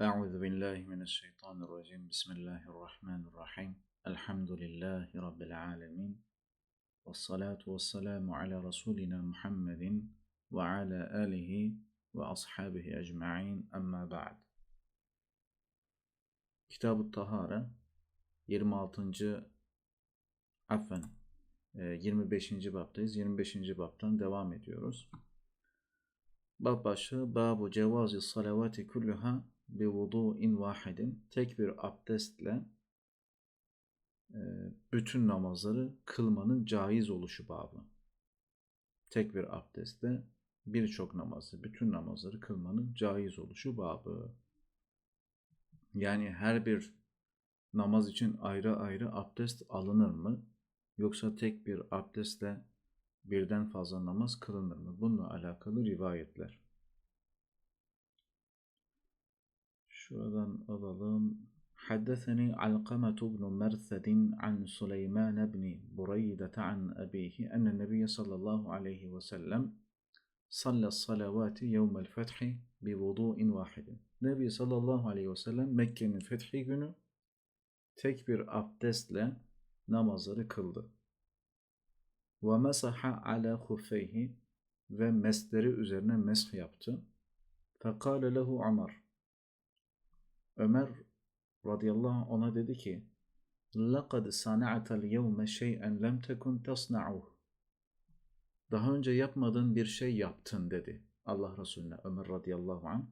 Euzu billahi mineşşeytanirracim. Bismillahirrahmanirrahim. Elhamdülillahi rabbil alamin. Ves salatu ves selamu ala rasulina Muhammedin ve ala alihi ve ashabihi ecmaîn. Amma ba'd. Kitab-ı Tahara 26. Affen 25. baptayız. 25. baptan devam ediyoruz. Bab başı Babu cevazi salavati kulluha bi vudu'in vahidin. Tek bir abdestle bütün namazları kılmanın caiz oluşu babı. Tek bir abdestle birçok namazı, bütün namazları kılmanın caiz oluşu babı. Yani her bir namaz için ayrı ayrı abdest alınır mı? Yoksa tek bir abdestle birden fazla namaz kılınır mı? Bununla alakalı rivayetler. Şuradan alalım. حدثني علقمة بن مرثد عن سليمان بن بريدة عن أبيه أن النبي صلى الله عليه وسلم صلى الصلوات يوم الفتح بوضوء واحد. Nebi sallallahu aleyhi ve sellem Mekke'nin fethi günü tek bir abdestle namazları kıldı. Ve mesaha ala huffeyhi ve mesleri üzerine mesh yaptı. Fekale lehu Ömer. Ömer radıyallahu anh ona dedi ki لَقَدْ صَنَعَتَ الْيَوْمَ شَيْئًا لَمْ تَكُنْ تَصْنَعُهُ Daha önce yapmadığın bir şey yaptın dedi Allah Resulüne Ömer radıyallahu anh.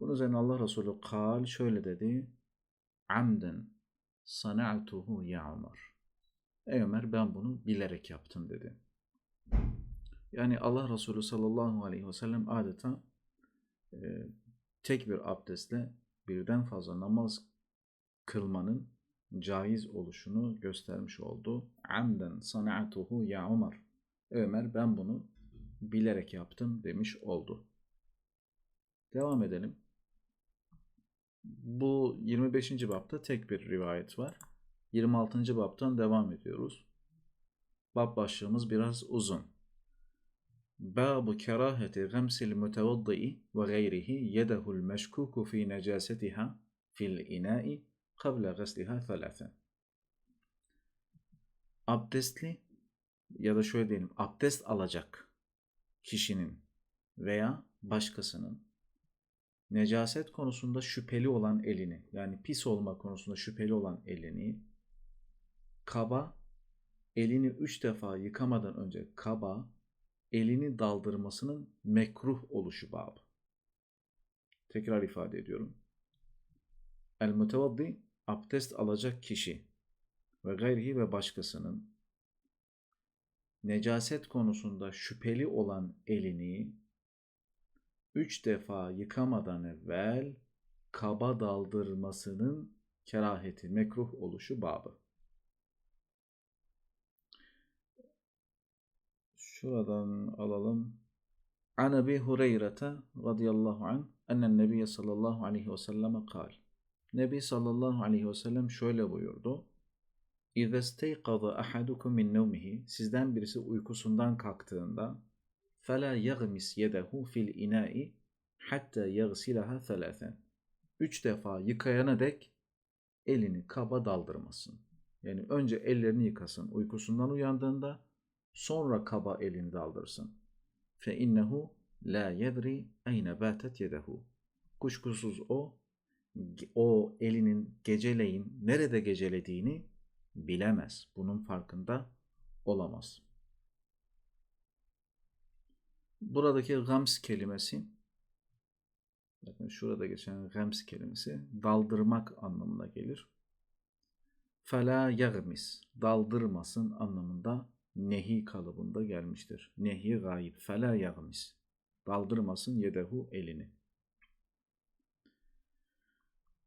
Bunun üzerine Allah Resulü kal şöyle dedi. Amden sana'tuhu ya Ömer. Ey Ömer ben bunu bilerek yaptım dedi. Yani Allah Resulü sallallahu aleyhi ve sellem adeta e, tek bir abdestle birden fazla namaz kılmanın caiz oluşunu göstermiş oldu. Amden sana'tuhu ya Ömer. Ömer ben bunu bilerek yaptım demiş oldu. Devam edelim. Bu 25. bapta tek bir rivayet var. 26. baptan devam ediyoruz. Bab başlığımız biraz uzun. Babu keraheti gamsil mutevaddi ve gayrihi yedehul meşkuku fi necasetiha fil ina'i qabla gasliha thalathen. Abdestli ya da şöyle diyelim abdest alacak kişinin veya başkasının necaset konusunda şüpheli olan elini yani pis olma konusunda şüpheli olan elini kaba elini üç defa yıkamadan önce kaba elini daldırmasının mekruh oluşu babı. Tekrar ifade ediyorum. El mutevaddi abdest alacak kişi ve gayrihi ve başkasının necaset konusunda şüpheli olan elini üç defa yıkamadan evvel kaba daldırmasının keraheti, mekruh oluşu babı. Şuradan alalım. An Ebi Hureyre'te radıyallahu anh ennen nebiye sallallahu aleyhi ve selleme kal. Nebi sallallahu aleyhi ve sellem şöyle buyurdu. İze isteyqaza ahadukum min nevmihi sizden birisi uykusundan kalktığında فَلَا يَغْمِسْ يَدَهُ فِي الْاِنَاءِ hatta يَغْسِلَهَا ثَلَاثًا Üç defa yıkayana dek elini kaba daldırmasın. Yani önce ellerini yıkasın uykusundan uyandığında sonra kaba elini daldırsın. Fe innehu la yedri eyne batet yedehu. Kuşkusuz o o elinin geceleyin nerede gecelediğini bilemez. Bunun farkında olamaz. Buradaki gams kelimesi bakın şurada geçen gams kelimesi daldırmak anlamına gelir. Fela yagmis daldırmasın anlamında nehi kalıbında gelmiştir. Nehi gayib. Fela yagmis. Daldırmasın yedehu elini.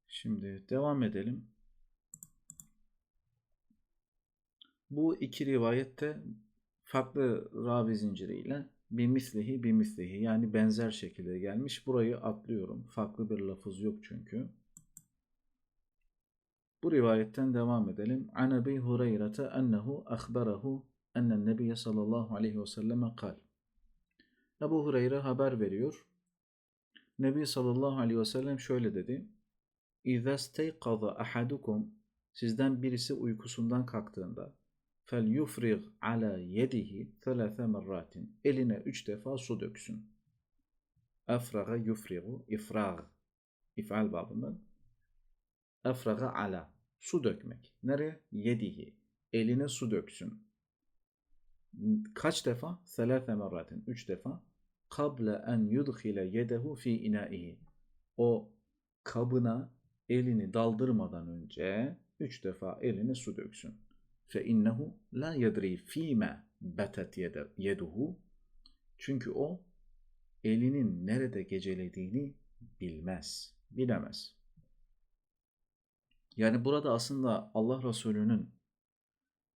Şimdi devam edelim. Bu iki rivayette farklı ravi zinciriyle bir mislihi bir mislihi yani benzer şekilde gelmiş. Burayı atlıyorum. Farklı bir lafız yok çünkü. Bu rivayetten devam edelim. An Ebi Hureyre'te ennehu akhbarahu ennen nebiye sallallahu aleyhi ve selleme kal. Ebu Hureyre haber veriyor. Nebi sallallahu aleyhi ve sellem şöyle dedi. İzâ steykaza ahadukum sizden birisi uykusundan kalktığında fel yufrig ala yedihi thelâfe eline üç defa su döksün. Efraga yufrigu ifrag ifal babından efraga ala su dökmek. Nereye? Yedihi. Eline su döksün. Kaç defa? Selâfe merratin, üç defa. Kable en yudhile yedehu fi inaihi. O kabına elini daldırmadan önce üç defa eline su döksün. Fe innehu la yedri fîme betet yeduhu. Çünkü o elinin nerede gecelediğini bilmez, bilemez. Yani burada aslında Allah Resulü'nün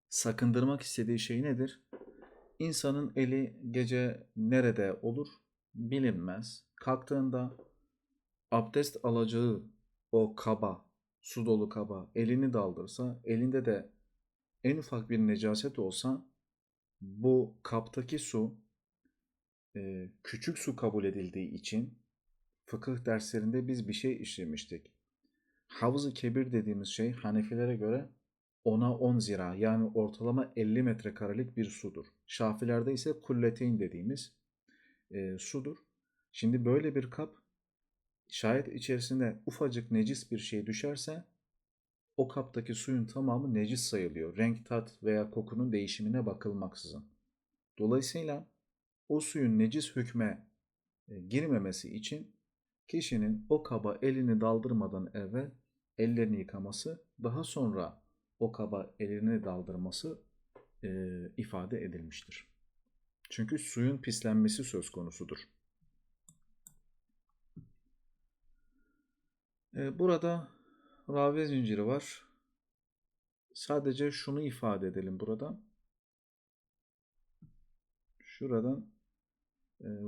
sakındırmak istediği şey nedir? İnsanın eli gece nerede olur bilinmez. Kalktığında abdest alacağı o kaba, su dolu kaba elini daldırsa, elinde de en ufak bir necaset olsa bu kaptaki su e, küçük su kabul edildiği için fıkıh derslerinde biz bir şey işlemiştik. Havz-ı kebir dediğimiz şey Hanefilere göre 10'a 10 zira yani ortalama 50 metrekarelik bir sudur. Şafilerde ise kulleteyn dediğimiz e, sudur. Şimdi böyle bir kap şayet içerisinde ufacık necis bir şey düşerse o kaptaki suyun tamamı necis sayılıyor. Renk, tat veya kokunun değişimine bakılmaksızın. Dolayısıyla o suyun necis hükme e, girmemesi için kişinin o kaba elini daldırmadan evvel ellerini yıkaması, daha sonra o kaba elini daldırması e, ifade edilmiştir. Çünkü suyun pislenmesi söz konusudur. E, burada ravi zinciri var. Sadece şunu ifade edelim burada. Şuradan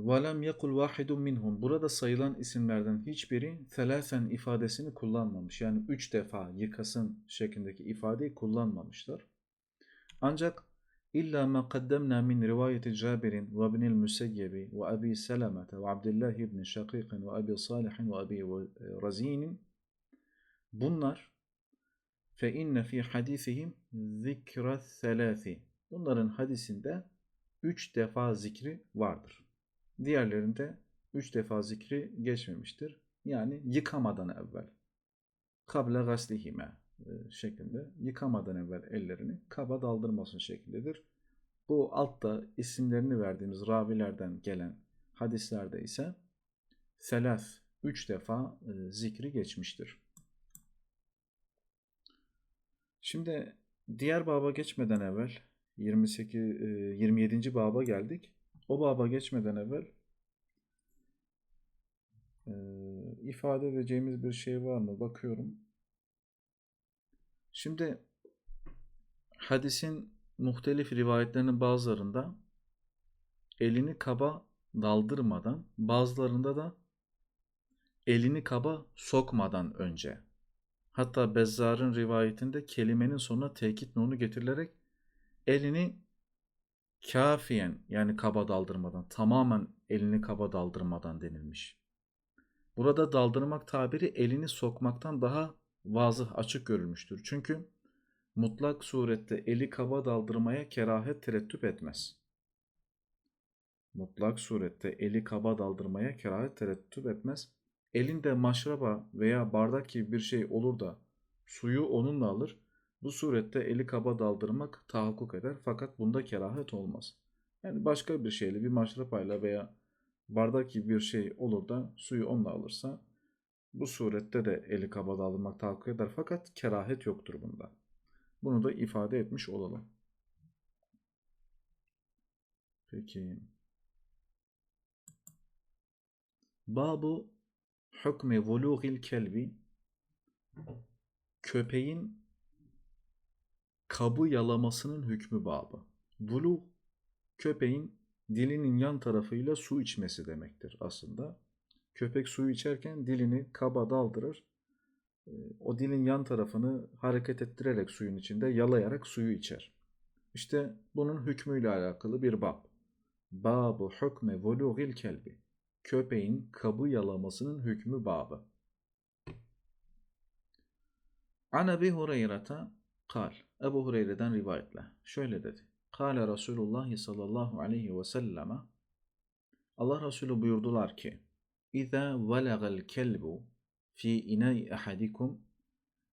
وَلَمْ يَقُلْ وَاحِدٌ minhum. Burada sayılan isimlerden hiçbiri thelâsen ifadesini kullanmamış. Yani üç defa yıkasın şeklindeki ifadeyi kullanmamışlar. Ancak illa ma qaddamna min rivayeti Cabir'in ve ibnil Müseyyebi ve Abi Selamete ve Abdullah ibn Şakik'in ve Abi Salih'in ve Abi Razinin bunlar fe inne fi hadisihim zikra thelâthi. Bunların hadisinde üç defa zikri vardır. Diğerlerinde üç defa zikri geçmemiştir. Yani yıkamadan evvel. Kable gaslihime e, şeklinde yıkamadan evvel ellerini kaba daldırmasın şeklindedir. Bu altta isimlerini verdiğimiz ravilerden gelen hadislerde ise selas üç defa e, zikri geçmiştir. Şimdi diğer baba geçmeden evvel 28 27. baba geldik. O baba geçmeden evvel e, ifade edeceğimiz bir şey var mı? Bakıyorum. Şimdi hadisin muhtelif rivayetlerinin bazılarında elini kaba daldırmadan, bazılarında da elini kaba sokmadan önce. Hatta Bezzar'ın rivayetinde kelimenin sonuna tekit nonu getirilerek elini kafiyen yani kaba daldırmadan, tamamen elini kaba daldırmadan denilmiş. Burada daldırmak tabiri elini sokmaktan daha vazıh açık görülmüştür. Çünkü mutlak surette eli kaba daldırmaya kerahet terettüp etmez. Mutlak surette eli kaba daldırmaya kerahet terettüp etmez. Elinde maşraba veya bardak gibi bir şey olur da suyu onunla alır bu surette eli kaba daldırmak tahakkuk eder fakat bunda kerahet olmaz. Yani başka bir şeyle bir maşrapayla veya bardak gibi bir şey olur da suyu onunla alırsa bu surette de eli kaba daldırmak tahakkuk eder fakat kerahet yoktur bunda. Bunu da ifade etmiş olalım. Peki. Babu hükmü vulugil kelbi köpeğin kabı yalamasının hükmü babı. Bulu köpeğin dilinin yan tarafıyla su içmesi demektir aslında. Köpek suyu içerken dilini kaba daldırır. Ee, o dilin yan tarafını hareket ettirerek suyun içinde yalayarak suyu içer. İşte bunun hükmüyle alakalı bir bab. Babu hukme volugil kelbi. köpeğin kabı yalamasının hükmü babı. An Ebi Hureyre'ta kal. Ebu Hureyre'den rivayetle. Şöyle dedi. Kale Resulullah sallallahu aleyhi ve selleme Allah Resulü buyurdular ki İza velagal kelbu fi inai ahadikum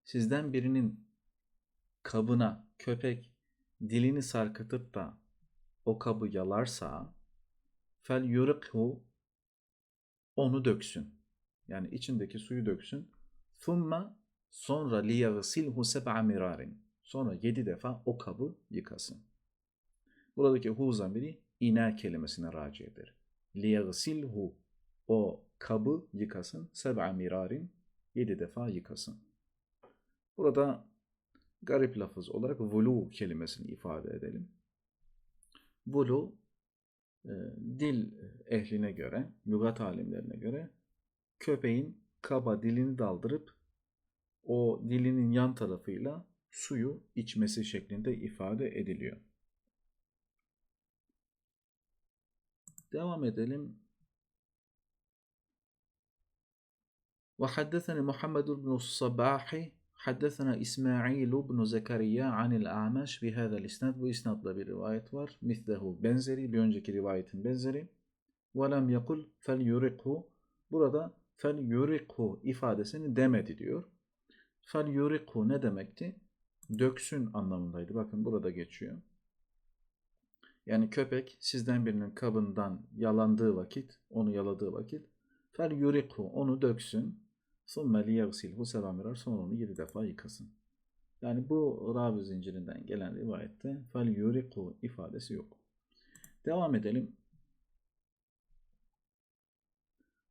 sizden birinin kabına köpek dilini sarkıtıp da o kabı yalarsa fel yurikhu onu döksün. Yani içindeki suyu döksün. Thumma sonra liyagsilhu seb'a mirarin. Sonra yedi defa o kabı yıkasın. Buradaki hu zamiri ina kelimesine raci eder. Liyagsilhu o kabı yıkasın. Seb'a mirarin yedi defa yıkasın. Burada garip lafız olarak vulu kelimesini ifade edelim. Vulu e, dil ehline göre, lügat alimlerine göre köpeğin kaba dilini daldırıp o dilinin yan tarafıyla suyu içmesi şeklinde ifade ediliyor. Devam edelim. وحدثني محمد بن الصباح حدثنا إسماعيل بن زكريا عن الأعمش بهذا الإسناد bu isnadla bir rivayet var. Mislehu benzeri bir önceki rivayetin benzeri. وَلَمْ يَقُلْ فَلْيُرِقْهُ Burada فَلْيُرِقْهُ ifadesini demedi diyor. فَلْيُرِقْهُ ne demekti? döksün anlamındaydı. Bakın burada geçiyor. Yani köpek sizden birinin kabından yalandığı vakit, onu yaladığı vakit fel yuriku onu döksün. Sonra liyagsilhu selam verer. Sonra onu yedi defa yıkasın. Yani bu ravi zincirinden gelen rivayette fel yuriku ifadesi yok. Devam edelim.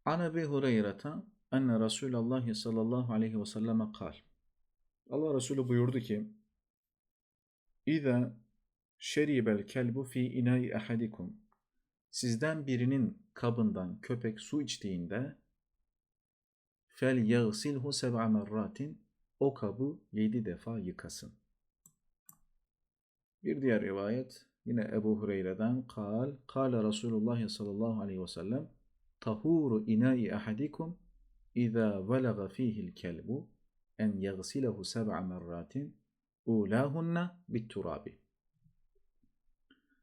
An Ebi Hureyre'ta enne Resulallah sallallahu aleyhi ve selleme kal. Allah Resulü buyurdu ki İza şeribel kelbu fi inai ahadikum Sizden birinin kabından köpek su içtiğinde fel yagsilhu seb'a merratin o kabı yedi defa yıkasın. Bir diğer rivayet yine Ebu Hureyre'den kal, kale Resulullah sallallahu aleyhi ve sellem tahuru inai ahadikum iza velaga fihil kelbu en yagsilehu seb'a merratin ulahunna bit.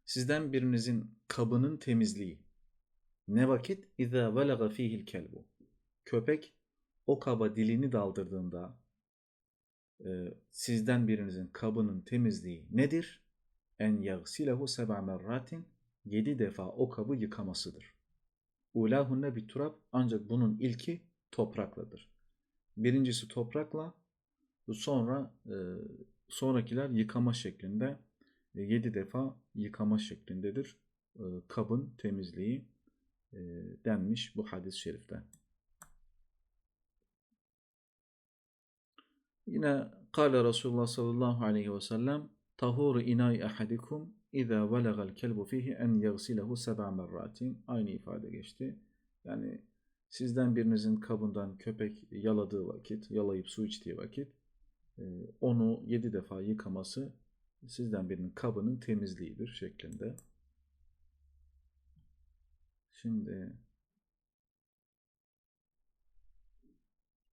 Sizden birinizin kabının temizliği. Ne vakit? İza velaga fihil kelbu. Köpek o kaba dilini daldırdığında e, sizden birinizin kabının temizliği nedir? En yagsilehu seb'a merratin yedi defa o kabı yıkamasıdır. Ulahunne bir turab ancak bunun ilki toprakladır. Birincisi toprakla sonra e, sonrakiler yıkama şeklinde e, yedi defa yıkama şeklindedir. E, kabın temizliği e, denmiş bu hadis-i şerifte. Yine kâle Resulullah sallallahu aleyhi ve sellem tahuru inay ahadikum İza velagal kelbu fihi en yagsilehu seb'a merratin. Aynı ifade geçti. Yani sizden birinizin kabından köpek yaladığı vakit, yalayıp su içtiği vakit onu yedi defa yıkaması sizden birinin kabının temizliğidir şeklinde. Şimdi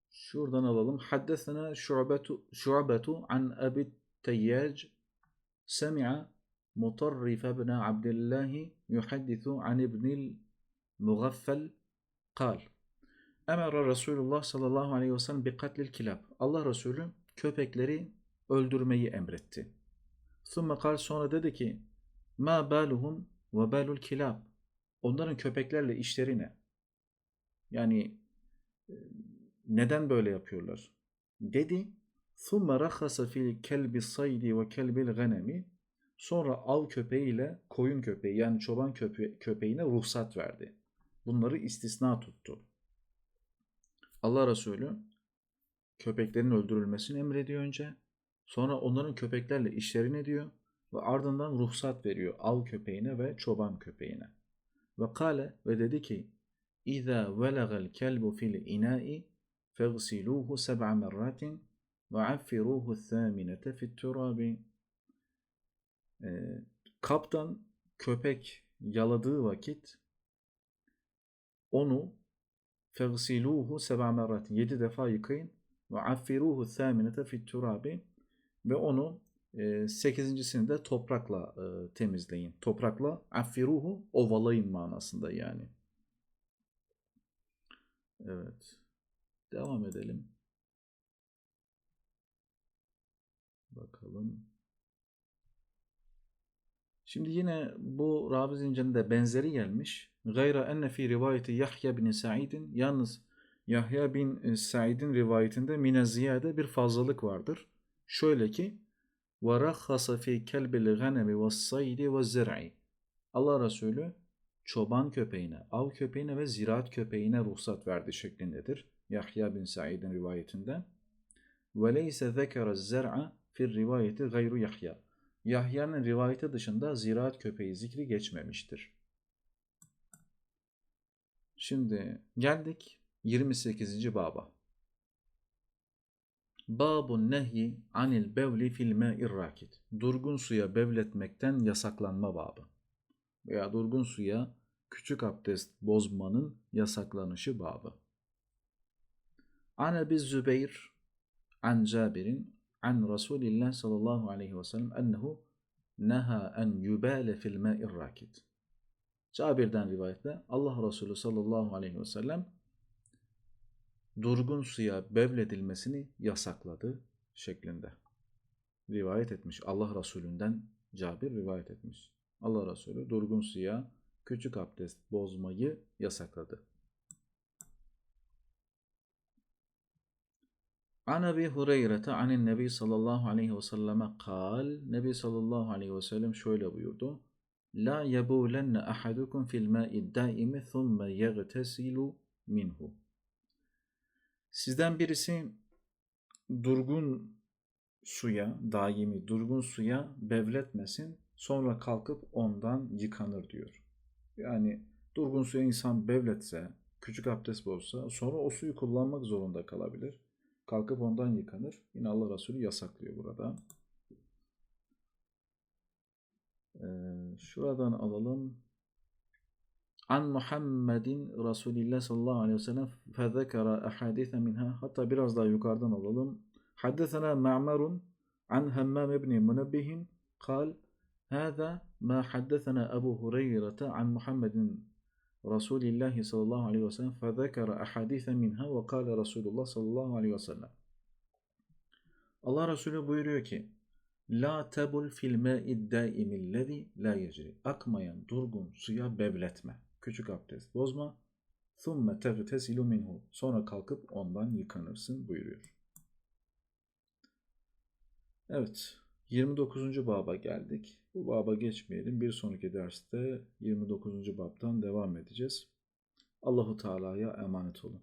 şuradan alalım. Haddesena şu'betu şu'betu an Ebi Teyyac semi'a Mutarrif ibn Abdullah yuhaddisu an ibnil Mughaffal kal. Emre Resulullah sallallahu aleyhi ve sellem bi katlil kilab. Allah Resulü köpekleri öldürmeyi emretti. Sümme kal sonra dedi ki ma baluhum ve balul kilab. Onların köpeklerle işleri ne? Yani neden böyle yapıyorlar? Dedi. Sümme rakhasa fil kelbi saydi ve kelbil ganemi. Sonra av köpeğiyle koyun köpeği yani çoban köpe köpeğine ruhsat verdi. Bunları istisna tuttu. Allah Resulü köpeklerin öldürülmesini emrediyor önce. Sonra onların köpeklerle işlerini diyor ve ardından ruhsat veriyor av köpeğine ve çoban köpeğine. Ve kale ve dedi ki velagal kelbu fil ina'i fegsiluhu seb'a merratin ve affiruhu thâminete fit turabi. Kaptan köpek yaladığı vakit onu fegsiluhu seba merratin yedi defa yıkayın ve affiruhu thâminete fit turabi ve onu e, sekizincisini toprakla e, temizleyin. Toprakla affiruhu ovalayın manasında yani. Evet. Devam edelim. Bakalım. Şimdi yine bu Rabi zincirinde benzeri gelmiş. Gayra enne fi rivayeti Yahya bin Sa'id'in yalnız Yahya bin Sa'id'in rivayetinde mine ziyade bir fazlalık vardır. Şöyle ki وَرَخَّصَ فِي كَلْبِ الْغَنَمِ وَالصَّيْدِ وَالزَّرْعِ Allah Resulü çoban köpeğine, av köpeğine ve ziraat köpeğine ruhsat verdi şeklindedir. Yahya bin Sa'id'in rivayetinde. وَلَيْسَ ذَكَرَ الزَّرْعَ fir rivayeti gayru Yahya. Yahya'nın rivayeti dışında ziraat köpeği zikri geçmemiştir. Şimdi geldik 28. baba. Babun nehyi anil bevli fil ma'ir rakit. Durgun suya bevletmekten yasaklanma babı. Veya durgun suya küçük abdest bozmanın yasaklanışı babı. An Ebi Zübeyir an Cabir'in an Resulillah sallallahu aleyhi ve sellem ennehu neha en yubale fil ma'ir rakit. Cabir'den rivayetle Allah Resulü sallallahu aleyhi ve sellem durgun suya bevledilmesini yasakladı şeklinde rivayet etmiş. Allah Resulünden Cabir rivayet etmiş. Allah Resulü durgun suya küçük abdest bozmayı yasakladı. An Ebi Hureyre'te anin Nebi sallallahu aleyhi ve selleme kal. Nebi sallallahu aleyhi ve sellem şöyle buyurdu. La yebulenne ahadukum fil ma'i daimi thumme yegtesilu minhu. Sizden birisi durgun suya, daimi durgun suya bevletmesin, sonra kalkıp ondan yıkanır diyor. Yani durgun suya insan bevletse, küçük abdest bozsa sonra o suyu kullanmak zorunda kalabilir. Kalkıp ondan yıkanır. Yine Allah Resulü yasaklıyor burada. Ee, şuradan alalım. An Muhammedin Resulillah sallallahu aleyhi ve sellem fezekara ahadithe minha. Hatta biraz daha yukarıdan alalım. Haddesena Ma'marun an Hammam ibn Munebbihin kal هذا ما حدثنا أبو هريرة عن محمد رسول الله صلى الله عليه وسلم فذكر أحاديث منها وقال رسول الله صلى الله عليه وسلم Allah Resulü buyuruyor ki La tebul fil ma'id daimillezi la yecri. Akmayan durgun suya bevletme. Küçük abdest bozma. Thumme tegtesilu minhu. Sonra kalkıp ondan yıkanırsın buyuruyor. Evet. 29. baba geldik. Bu baba geçmeyelim. Bir sonraki derste 29. babtan devam edeceğiz. Allahu Teala'ya emanet olun.